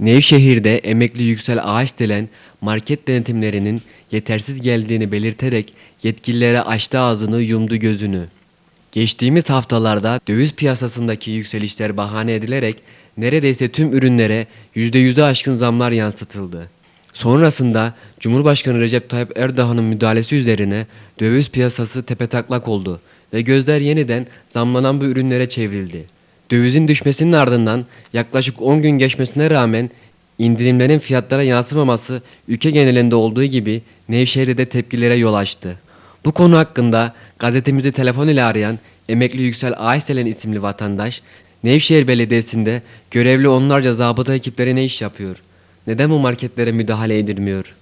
Nevşehir'de emekli Yüksel Ağaçdelen market denetimlerinin yetersiz geldiğini belirterek yetkililere açtı ağzını yumdu gözünü. Geçtiğimiz haftalarda döviz piyasasındaki yükselişler bahane edilerek neredeyse tüm ürünlere %100'e aşkın zamlar yansıtıldı. Sonrasında Cumhurbaşkanı Recep Tayyip Erdoğan'ın müdahalesi üzerine döviz piyasası tepetaklak oldu ve gözler yeniden zamlanan bu ürünlere çevrildi. Dövizin düşmesinin ardından yaklaşık 10 gün geçmesine rağmen indirimlerin fiyatlara yansımaması ülke genelinde olduğu gibi Nevşehir'de de tepkilere yol açtı. Bu konu hakkında gazetemizi telefon ile arayan emekli Yüksel Ağaçdelen isimli vatandaş, Nevşehir Belediyesi'nde görevli onlarca zabıta ekipleri ne iş yapıyor? Neden bu marketlere müdahale edilmiyor?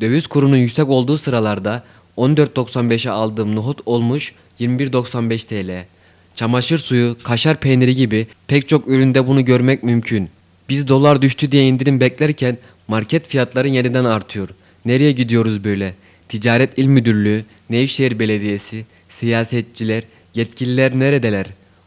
Döviz kurunun yüksek olduğu sıralarda 14.95'e aldığım nohut olmuş 21.95 TL. Çamaşır suyu, kaşar peyniri gibi pek çok üründe bunu görmek mümkün. Biz dolar düştü diye indirim beklerken market fiyatları yeniden artıyor. Nereye gidiyoruz böyle? Ticaret İl Müdürlüğü, Nevşehir Belediyesi, siyasetçiler, yetkililer neredeler?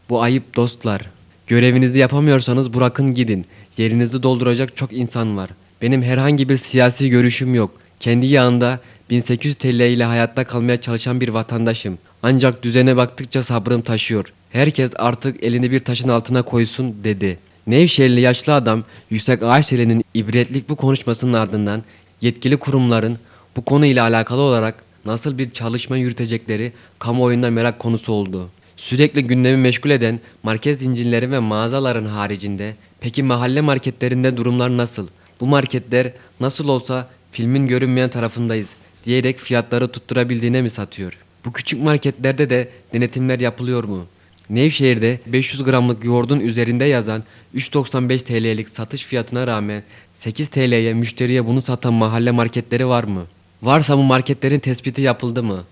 Bu ayıp dostlar. Görevinizi yapamıyorsanız bırakın gidin. Yerinizi dolduracak çok insan var. Benim herhangi bir siyasi görüşüm yok. Kendi yağında 1800 TL ile hayatta kalmaya çalışan bir vatandaşım. Ancak düzene baktıkça sabrım taşıyor. Herkes artık elini bir taşın altına koysun dedi. Nevşehirli yaşlı adam Yüksek Ağaçdele'nin ibretlik bu konuşmasının ardından yetkili kurumların bu konuyla alakalı olarak nasıl bir çalışma yürütecekleri kamuoyunda merak konusu oldu. Sürekli gündemi meşgul eden market zincirleri ve mağazaların haricinde peki mahalle marketlerinde durumlar nasıl? Bu marketler nasıl olsa filmin görünmeyen tarafındayız diyerek fiyatları tutturabildiğine mi satıyor? Bu küçük marketlerde de denetimler yapılıyor mu? Nevşehir'de 500 gramlık yoğurdun üzerinde yazan 3.95 TL'lik satış fiyatına rağmen 8 TL'ye müşteriye bunu satan mahalle marketleri var mı? Varsa bu marketlerin tespiti yapıldı mı?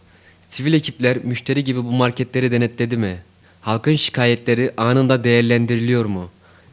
Sivil ekipler müşteri gibi bu marketleri denetledi mi? Halkın şikayetleri anında değerlendiriliyor mu?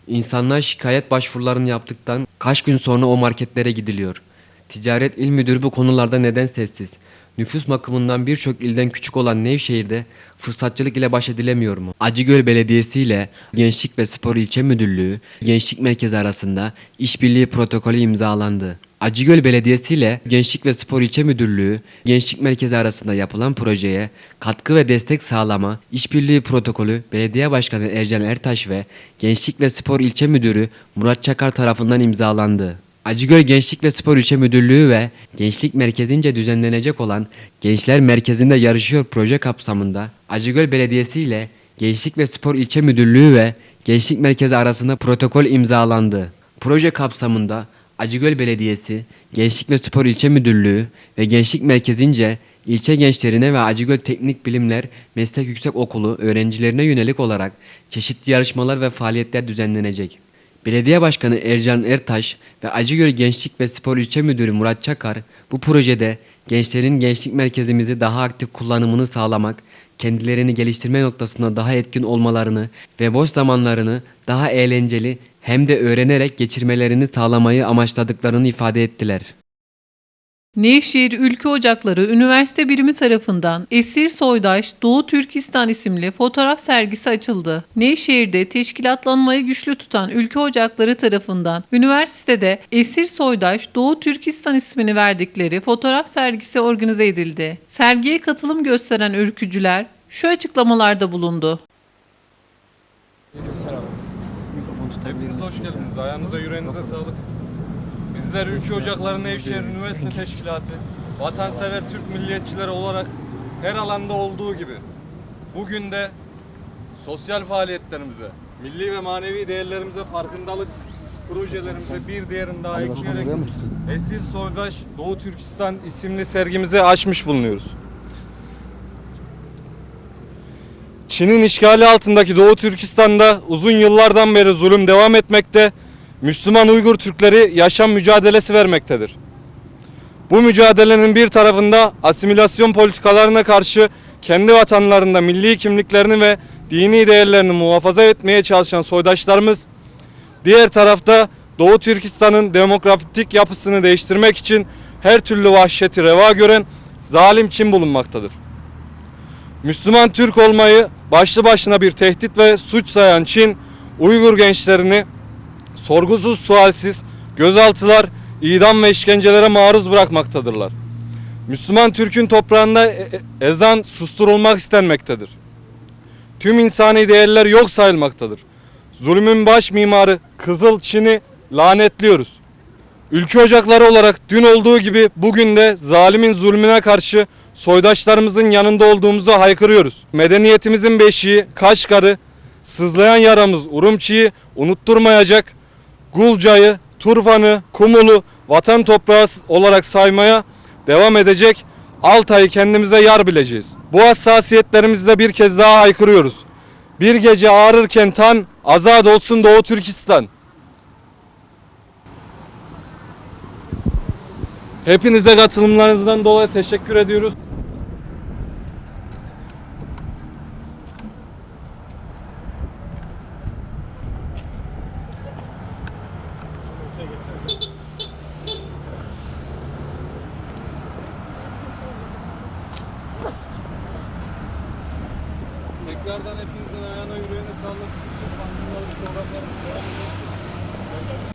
İnsanlar şikayet başvurularını yaptıktan kaç gün sonra o marketlere gidiliyor? Ticaret İl Müdürü bu konularda neden sessiz? Nüfus bakımından birçok ilden küçük olan Nevşehir'de fırsatçılık ile baş edilemiyor mu? Acıgöl Belediyesi ile Gençlik ve Spor İlçe Müdürlüğü, Gençlik Merkezi arasında işbirliği protokolü imzalandı. Acıgöl Belediyesi ile Gençlik ve Spor İlçe Müdürlüğü, Gençlik Merkezi arasında yapılan projeye katkı ve destek sağlama işbirliği protokolü Belediye Başkanı Ercan Ertaş ve Gençlik ve Spor İlçe Müdürü Murat Çakar tarafından imzalandı. Acıgöl Gençlik ve Spor İlçe Müdürlüğü ve Gençlik Merkezi'nce düzenlenecek olan Gençler Merkezi'nde yarışıyor proje kapsamında Acıgöl Belediyesi ile Gençlik ve Spor İlçe Müdürlüğü ve Gençlik Merkezi arasında protokol imzalandı. Proje kapsamında Acıgöl Belediyesi, Gençlik ve Spor İlçe Müdürlüğü ve Gençlik Merkezi'nce ilçe gençlerine ve Acıgöl Teknik Bilimler Meslek Yüksek Okulu öğrencilerine yönelik olarak çeşitli yarışmalar ve faaliyetler düzenlenecek. Belediye Başkanı Ercan Ertaş ve Acıgöl Gençlik ve Spor İlçe Müdürü Murat Çakar bu projede gençlerin gençlik merkezimizi daha aktif kullanımını sağlamak, kendilerini geliştirme noktasında daha etkin olmalarını ve boş zamanlarını daha eğlenceli hem de öğrenerek geçirmelerini sağlamayı amaçladıklarını ifade ettiler. Nevşehir Ülke Ocakları Üniversite Birimi tarafından Esir Soydaş Doğu Türkistan isimli fotoğraf sergisi açıldı. Nevşehir'de teşkilatlanmayı güçlü tutan Ülke Ocakları tarafından üniversitede Esir Soydaş Doğu Türkistan ismini verdikleri fotoğraf sergisi organize edildi. Sergiye katılım gösteren ülkücüler şu açıklamalarda bulundu. Hepiniz hoş geldiniz. Ayağınıza yüreğinize sağlık. Bizler Ülke Ocakları Nevşehir Üniversite Teşkilatı, vatansever Türk milliyetçileri olarak her alanda olduğu gibi bugün de sosyal faaliyetlerimize, milli ve manevi değerlerimize farkındalık projelerimize bir diğerini daha ekleyerek Esir Soydaş Doğu Türkistan isimli sergimizi açmış bulunuyoruz. Çin'in işgali altındaki Doğu Türkistan'da uzun yıllardan beri zulüm devam etmekte, Müslüman Uygur Türkleri yaşam mücadelesi vermektedir. Bu mücadelenin bir tarafında asimilasyon politikalarına karşı kendi vatanlarında milli kimliklerini ve dini değerlerini muhafaza etmeye çalışan soydaşlarımız, diğer tarafta Doğu Türkistan'ın demografik yapısını değiştirmek için her türlü vahşeti reva gören zalim Çin bulunmaktadır. Müslüman Türk olmayı başlı başına bir tehdit ve suç sayan Çin, Uygur gençlerini sorgusuz sualsiz gözaltılar, idam ve işkencelere maruz bırakmaktadırlar. Müslüman Türk'ün toprağında e- e- ezan susturulmak istenmektedir. Tüm insani değerler yok sayılmaktadır. Zulmün baş mimarı Kızıl Çin'i lanetliyoruz. Ülke ocakları olarak dün olduğu gibi bugün de zalimin zulmüne karşı soydaşlarımızın yanında olduğumuzu haykırıyoruz. Medeniyetimizin beşiği, Kaşgar'ı, sızlayan yaramız Urumçi'yi unutturmayacak, Gulca'yı, Turfan'ı, Kumul'u vatan toprağı olarak saymaya devam edecek Altay'ı kendimize yar bileceğiz. Bu hassasiyetlerimizde bir kez daha haykırıyoruz. Bir gece ağrırken tan, azad olsun Doğu Türkistan. Hepinize katılımlarınızdan dolayı teşekkür ediyoruz. Yes, sir.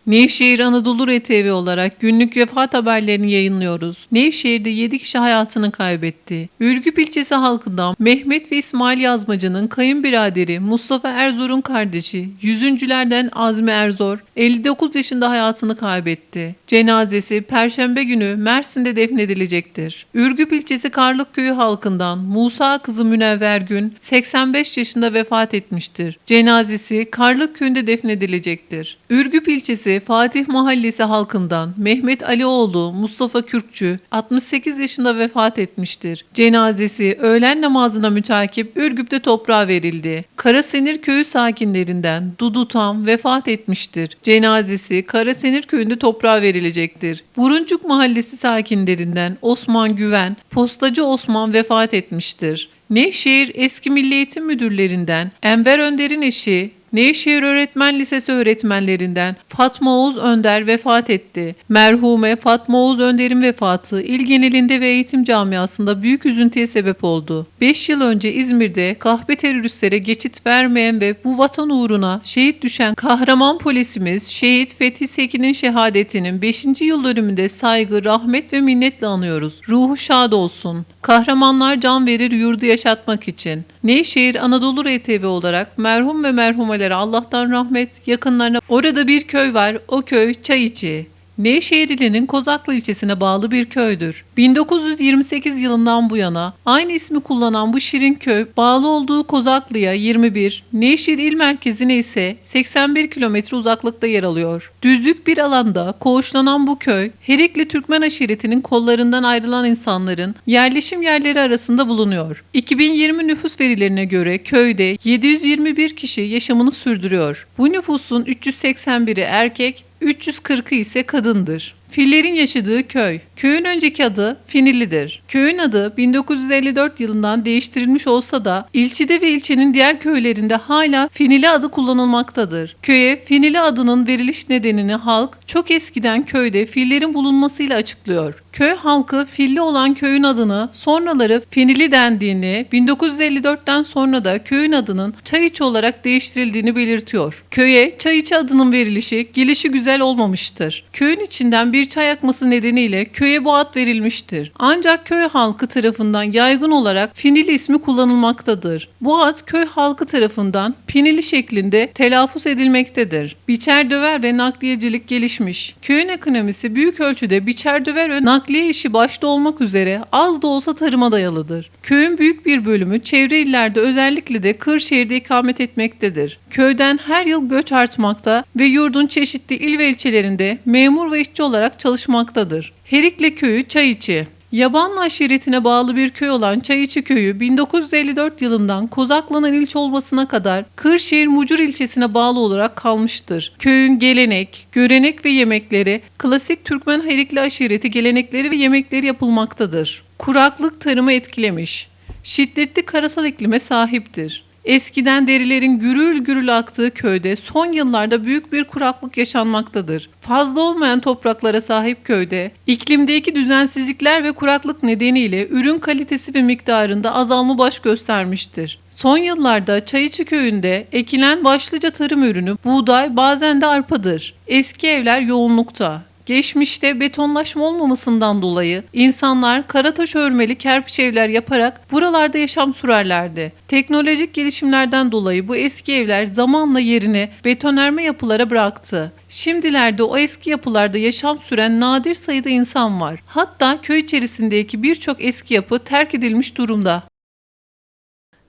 Nevşehir Anadolu RTV olarak günlük vefat haberlerini yayınlıyoruz. Nevşehir'de 7 kişi hayatını kaybetti. Ürgüp ilçesi halkından Mehmet ve İsmail Yazmacı'nın kayınbiraderi Mustafa Erzor'un kardeşi, yüzüncülerden Azmi Erzor, 59 yaşında hayatını kaybetti. Cenazesi Perşembe günü Mersin'de defnedilecektir. Ürgüp ilçesi Karlık Köyü halkından Musa kızı Münevver Gün, 85 yaşında vefat etmiştir. Cenazesi Karlık Köyü'nde defnedilecektir. Ürgüp ilçesi Fatih Mahallesi halkından Mehmet Alioğlu Mustafa Kürkçü 68 yaşında vefat etmiştir. Cenazesi öğlen namazına mütakip Ürgüp'te toprağa verildi. Karasenir köyü sakinlerinden Dudu Tam vefat etmiştir. Cenazesi Karasenir köyünde toprağa verilecektir. Buruncuk Mahallesi sakinlerinden Osman Güven, Postacı Osman vefat etmiştir. Nevşehir Eski Milli Eğitim Müdürlerinden Enver Önder'in eşi Nevşehir Öğretmen Lisesi öğretmenlerinden Fatma Oğuz Önder vefat etti. Merhume Fatma Oğuz Önder'in vefatı il genelinde ve eğitim camiasında büyük üzüntüye sebep oldu. 5 yıl önce İzmir'de kahpe teröristlere geçit vermeyen ve bu vatan uğruna şehit düşen kahraman polisimiz Şehit Fethi Sekin'in şehadetinin 5. yıl dönümünde saygı, rahmet ve minnetle anıyoruz. Ruhu şad olsun. Kahramanlar can verir yurdu yaşatmak için. Nevşehir Anadolu RTV olarak merhum ve merhumelere Allah'tan rahmet, yakınlarına orada bir köy var, o köy Çayiçi. Nevşehirli'nin Kozaklı ilçesine bağlı bir köydür. 1928 yılından bu yana aynı ismi kullanan bu şirin köy bağlı olduğu Kozaklı'ya 21, Nevşehir il merkezine ise 81 kilometre uzaklıkta yer alıyor. Düzlük bir alanda koğuşlanan bu köy, Herikli Türkmen aşiretinin kollarından ayrılan insanların yerleşim yerleri arasında bulunuyor. 2020 nüfus verilerine göre köyde 721 kişi yaşamını sürdürüyor. Bu nüfusun 381'i erkek, 340'ı ise kadındır. Fillerin yaşadığı köy. Köyün önceki adı Finili'dir. Köyün adı 1954 yılından değiştirilmiş olsa da ilçede ve ilçenin diğer köylerinde hala Finili adı kullanılmaktadır. Köye Finili adının veriliş nedenini halk çok eskiden köyde fillerin bulunmasıyla açıklıyor. Köy halkı filli olan köyün adını sonraları Finili dendiğini, 1954'ten sonra da köyün adının Çayiç olarak değiştirildiğini belirtiyor. Köye Çayiç adının verilişi gelişi güzel olmamıştır. Köyün içinden bir çay akması nedeniyle köye bu ad verilmiştir. Ancak köy halkı tarafından yaygın olarak Finili ismi kullanılmaktadır. Bu ad köy halkı tarafından Pinili şeklinde telaffuz edilmektedir. Biçer döver ve nakliyecilik gelişmiş. Köyün ekonomisi büyük ölçüde biçer döver ve nakliye işi başta olmak üzere az da olsa tarıma dayalıdır. Köyün büyük bir bölümü çevre illerde özellikle de Kırşehir'de ikamet etmektedir. Köyden her yıl göç artmakta ve yurdun çeşitli il ve ilçelerinde memur ve işçi olarak çalışmaktadır. Herikle köyü Çayiçi Yabanlı aşiretine bağlı bir köy olan Çayiçi köyü 1954 yılından Kozaklı'nın ilçe olmasına kadar Kırşehir Mucur ilçesine bağlı olarak kalmıştır. Köyün gelenek, görenek ve yemekleri klasik Türkmen Herikli aşireti gelenekleri ve yemekleri yapılmaktadır. Kuraklık tarımı etkilemiş. Şiddetli karasal iklime sahiptir. Eskiden derilerin gürül gürül aktığı köyde son yıllarda büyük bir kuraklık yaşanmaktadır. Fazla olmayan topraklara sahip köyde iklimdeki düzensizlikler ve kuraklık nedeniyle ürün kalitesi ve miktarında azalma baş göstermiştir. Son yıllarda Çayıçı köyünde ekilen başlıca tarım ürünü buğday bazen de arpadır. Eski evler yoğunlukta. Geçmişte betonlaşma olmamasından dolayı insanlar karataş örmeli kerpiç evler yaparak buralarda yaşam sürerlerdi. Teknolojik gelişimlerden dolayı bu eski evler zamanla yerini betonarme yapılara bıraktı. Şimdilerde o eski yapılarda yaşam süren nadir sayıda insan var. Hatta köy içerisindeki birçok eski yapı terk edilmiş durumda.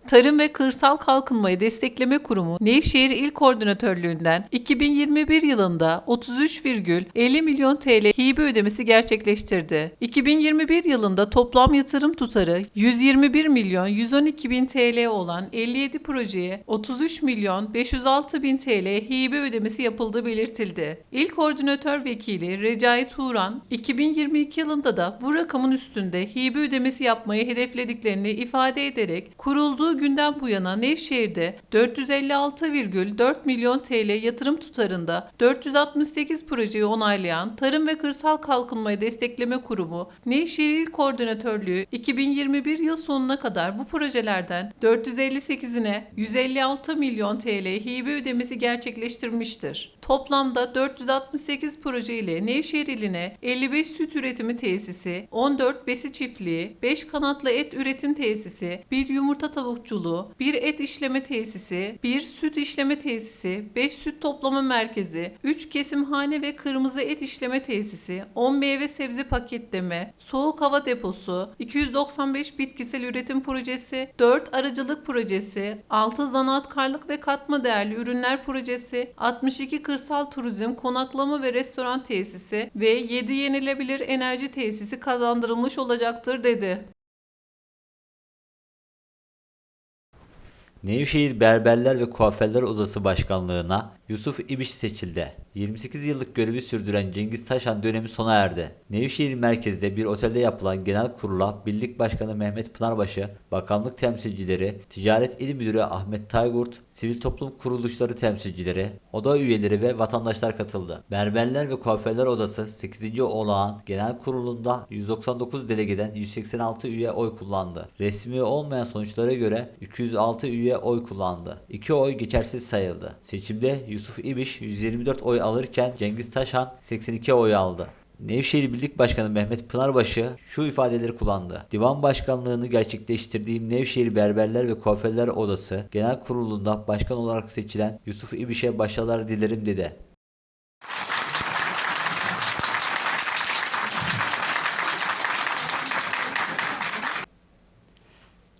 Tarım ve Kırsal Kalkınmayı Destekleme Kurumu Nevşehir İl Koordinatörlüğünden 2021 yılında 33,50 milyon TL hibe ödemesi gerçekleştirdi. 2021 yılında toplam yatırım tutarı 121 milyon 112 bin TL olan 57 projeye 33 milyon 506 bin TL hibe ödemesi yapıldığı belirtildi. İl Koordinatör Vekili Recai Turan 2022 yılında da bu rakamın üstünde hibe ödemesi yapmayı hedeflediklerini ifade ederek kurulduğu günden bu yana Nevşehir'de 456,4 milyon TL yatırım tutarında 468 projeyi onaylayan Tarım ve Kırsal Kalkınmayı Destekleme Kurumu Nevşehir İl Koordinatörlüğü 2021 yıl sonuna kadar bu projelerden 458'ine 156 milyon TL hibe ödemesi gerçekleştirmiştir. Toplamda 468 proje ile Nevşehir iline 55 süt üretimi tesisi, 14 besi çiftliği, 5 kanatlı et üretim tesisi, 1 yumurta tavukçuluğu, 1 et işleme tesisi, 1 süt işleme tesisi, 5 süt toplama merkezi, 3 kesimhane ve kırmızı et işleme tesisi, 10 meyve sebze paketleme, soğuk hava deposu, 295 bitkisel üretim projesi, 4 arıcılık projesi, 6 zanaatkarlık ve katma değerli ürünler projesi, 62 kırsal turizm, konaklama ve restoran tesisi ve 7 yenilebilir enerji tesisi kazandırılmış olacaktır dedi. Nevşehir Berberler ve Kuaförler Odası Başkanlığına Yusuf İbiş seçildi. 28 yıllık görevi sürdüren Cengiz Taşan dönemi sona erdi. Nevşehir merkezde bir otelde yapılan genel kurula Birlik Başkanı Mehmet Pınarbaşı, bakanlık temsilcileri, Ticaret İl Müdürü Ahmet Taygurt, sivil toplum kuruluşları temsilcileri, oda üyeleri ve vatandaşlar katıldı. Berberler ve Kuaförler Odası 8. olağan genel kurulunda 199 delegeden 186 üye oy kullandı. Resmi olmayan sonuçlara göre 206 üye oy kullandı. 2 oy geçersiz sayıldı. Seçimde Yusuf İbiş 124 oy alırken Cengiz Taşan 82 oy aldı. Nevşehir Birlik Başkanı Mehmet Pınarbaşı şu ifadeleri kullandı. Divan başkanlığını gerçekleştirdiğim Nevşehir Berberler ve Kuaförler Odası Genel Kurulu'nda başkan olarak seçilen Yusuf İbiş'e başarılar dilerim dedi.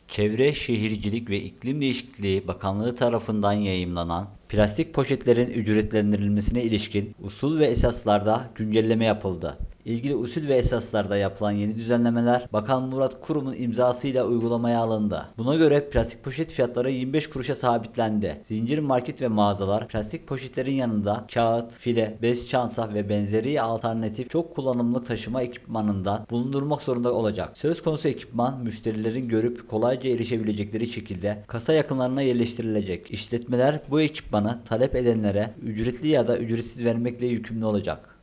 Çevre Şehircilik ve İklim Değişikliği Bakanlığı tarafından yayımlanan plastik poşetlerin ücretlendirilmesine ilişkin usul ve esaslarda güncelleme yapıldı. İlgili usul ve esaslarda yapılan yeni düzenlemeler Bakan Murat Kurum'un imzasıyla uygulamaya alındı. Buna göre plastik poşet fiyatları 25 kuruşa sabitlendi. Zincir market ve mağazalar plastik poşetlerin yanında kağıt, file, bez çanta ve benzeri alternatif çok kullanımlık taşıma ekipmanından bulundurmak zorunda olacak. Söz konusu ekipman müşterilerin görüp kolayca erişebilecekleri şekilde kasa yakınlarına yerleştirilecek. İşletmeler bu ekipmanı talep edenlere ücretli ya da ücretsiz vermekle yükümlü olacak.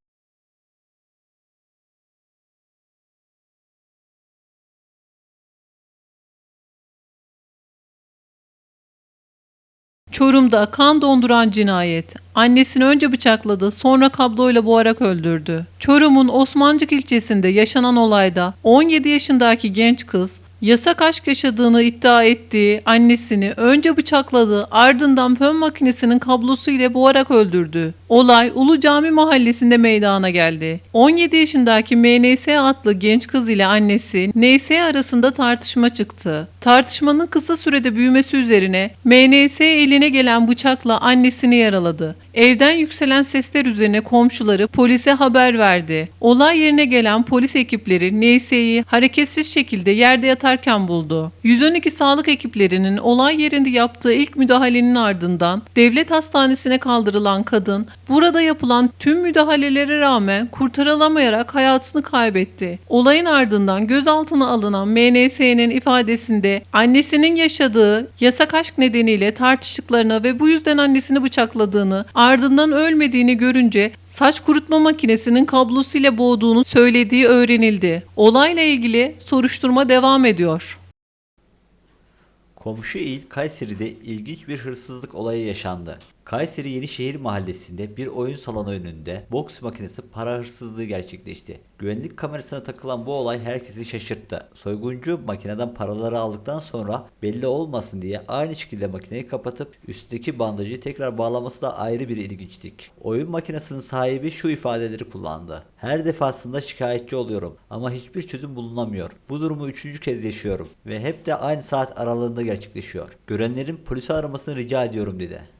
Çorum'da kan donduran cinayet. Annesini önce bıçakladı, sonra kabloyla boğarak öldürdü. Çorum'un Osmancık ilçesinde yaşanan olayda 17 yaşındaki genç kız yasak aşk yaşadığını iddia ettiği annesini önce bıçakladı, ardından fön makinesinin kablosu ile boğarak öldürdü. Olay Ulu Cami mahallesinde meydana geldi. 17 yaşındaki MNS adlı genç kız ile annesi NS arasında tartışma çıktı. Tartışmanın kısa sürede büyümesi üzerine MNS eline gelen bıçakla annesini yaraladı. Evden yükselen sesler üzerine komşuları polise haber verdi. Olay yerine gelen polis ekipleri Neyse'yi hareketsiz şekilde yerde yatarken buldu. 112 sağlık ekiplerinin olay yerinde yaptığı ilk müdahalenin ardından devlet hastanesine kaldırılan kadın burada yapılan tüm müdahalelere rağmen kurtarılamayarak hayatını kaybetti. Olayın ardından gözaltına alınan MNS'nin ifadesinde annesinin yaşadığı yasak aşk nedeniyle tartıştıklarını ve bu yüzden annesini bıçakladığını, ardından ölmediğini görünce saç kurutma makinesinin kablosuyla boğduğunu söylediği öğrenildi. Olayla ilgili soruşturma devam ediyor. Komşu il Kayseri'de ilginç bir hırsızlık olayı yaşandı. Kayseri Yenişehir mahallesinde bir oyun salonu önünde boks makinesi para hırsızlığı gerçekleşti. Güvenlik kamerasına takılan bu olay herkesi şaşırttı. Soyguncu makineden paraları aldıktan sonra belli olmasın diye aynı şekilde makineyi kapatıp üstteki bandajı tekrar bağlaması da ayrı bir ilginçlik. Oyun makinesinin sahibi şu ifadeleri kullandı. Her defasında şikayetçi oluyorum ama hiçbir çözüm bulunamıyor. Bu durumu üçüncü kez yaşıyorum ve hep de aynı saat aralığında gerçekleşiyor. Görenlerin polisi aramasını rica ediyorum dedi.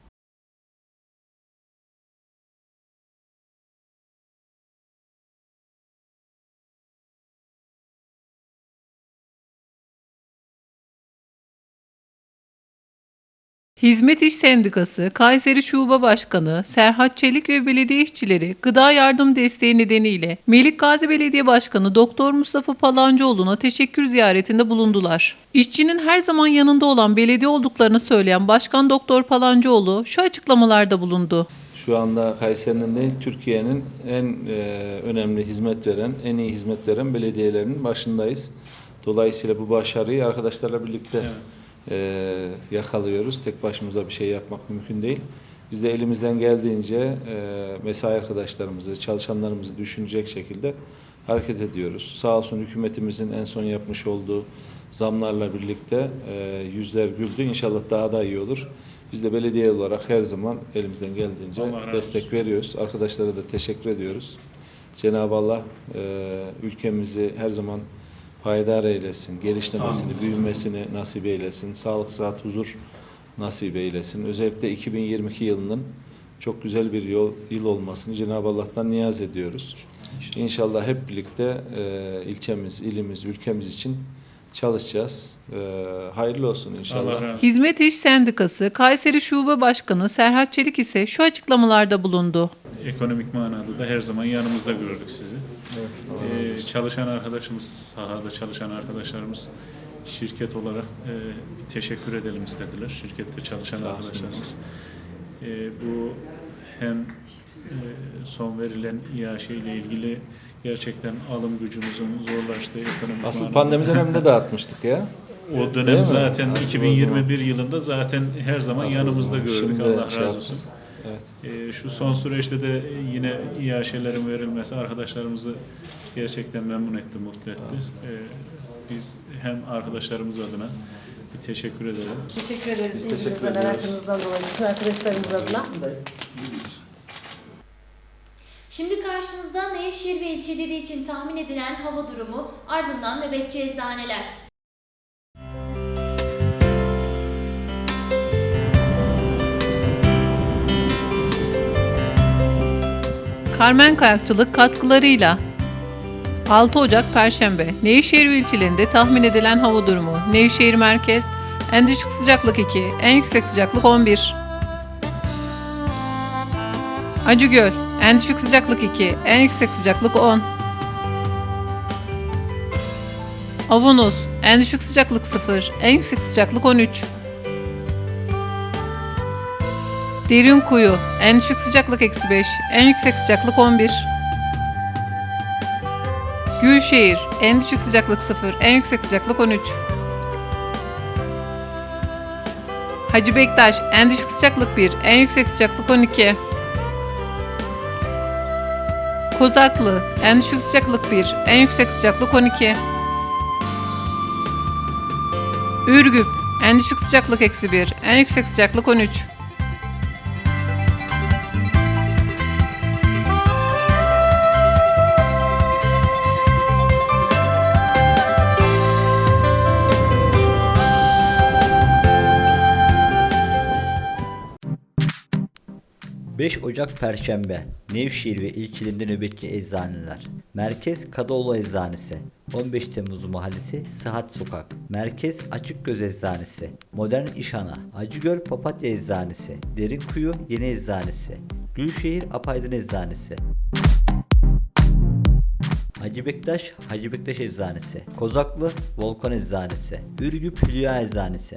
Hizmet İş Sendikası, Kayseri Şube Başkanı Serhat Çelik ve belediye işçileri gıda yardım desteği nedeniyle Melik Gazi Belediye Başkanı Doktor Mustafa Palancıoğlu'na teşekkür ziyaretinde bulundular. İşçinin her zaman yanında olan belediye olduklarını söyleyen Başkan Doktor Palancıoğlu şu açıklamalarda bulundu. Şu anda Kayseri'nin değil, Türkiye'nin en e, önemli hizmet veren, en iyi hizmet veren belediyelerinin başındayız. Dolayısıyla bu başarıyı arkadaşlarla birlikte e, yakalıyoruz. Tek başımıza bir şey yapmak mümkün değil. Biz de elimizden geldiğince e, mesai arkadaşlarımızı, çalışanlarımızı düşünecek şekilde hareket ediyoruz. Sağ olsun hükümetimizin en son yapmış olduğu zamlarla birlikte e, yüzler güldü. İnşallah daha da iyi olur. Biz de belediye olarak her zaman elimizden geldiğince destek veriyoruz. Arkadaşlara da teşekkür ediyoruz. Cenab-ı Allah e, ülkemizi her zaman payidar eylesin, gelişmesini, büyümesini nasip eylesin, sağlık, sıhhat, huzur nasip eylesin. Özellikle 2022 yılının çok güzel bir yol, yıl olmasını Cenab-ı Allah'tan niyaz ediyoruz. İnşallah hep birlikte e, ilçemiz, ilimiz, ülkemiz için çalışacağız. E, hayırlı olsun inşallah. Hizmet İş Sendikası, Kayseri Şube Başkanı Serhat Çelik ise şu açıklamalarda bulundu. Ekonomik manada da her zaman yanımızda gördük sizi. Evet, Ee, çalışan arkadaşımız, sahada çalışan arkadaşlarımız şirket olarak e, bir teşekkür edelim istediler. Şirkette çalışan Sağ arkadaşlarımız. E, bu hem e, son verilen İAŞ ile ilgili gerçekten alım gücümüzün zorlaştığı ekonomik Asıl manada- pandemi döneminde dağıtmıştık ya. O Değil dönem mi? zaten Asıl o 2021 yılında zaten her zaman Asıl yanımızda zaman. gördük. Şimdi Allah şey razı olsun. Evet. Ee, şu son süreçte de yine İAŞ'lerin verilmesi arkadaşlarımızı gerçekten memnun etti, mutlu etti. Ee, biz hem arkadaşlarımız adına bir teşekkür edelim. Teşekkür ederiz. Biz teşekkür İlginizden, ediyoruz. merakınızdan dolayı bütün arkadaşlarımız adına. Şimdi karşınızda Nevşehir ve ilçeleri için tahmin edilen hava durumu ardından nöbetçi eczaneler. Carmen Kayakçılık katkılarıyla 6 Ocak Perşembe Nevşehir ilçelerinde tahmin edilen hava durumu Nevşehir Merkez en düşük sıcaklık 2, en yüksek sıcaklık 11. Acıgöl en düşük sıcaklık 2, en yüksek sıcaklık 10. Avanos en düşük sıcaklık 0, en yüksek sıcaklık 13. Derin kuyu. En düşük sıcaklık eksi 5. En yüksek sıcaklık 11. Gülşehir. En düşük sıcaklık 0. En yüksek sıcaklık 13. Hacı Bektaş. En düşük sıcaklık 1. En yüksek sıcaklık 12. Kozaklı. En düşük sıcaklık 1. En yüksek sıcaklık 12. Ürgüp. En düşük sıcaklık eksi 1. En yüksek sıcaklık 13. 5 Ocak Perşembe Nevşehir ve ilçelerinde nöbetçi eczaneler. Merkez Kadıoğlu Eczanesi. 15 Temmuz Mahallesi Sıhhat Sokak. Merkez Açık Göz Eczanesi. Modern İşhana. Acıgöl Papatya Eczanesi. Derinkuyu Yeni Eczanesi. Gülşehir Apaydın Eczanesi. Hacı Bektaş, Hacı Bektaş Eczanesi. Kozaklı Volkan Eczanesi. Ürgüp Hülya Eczanesi.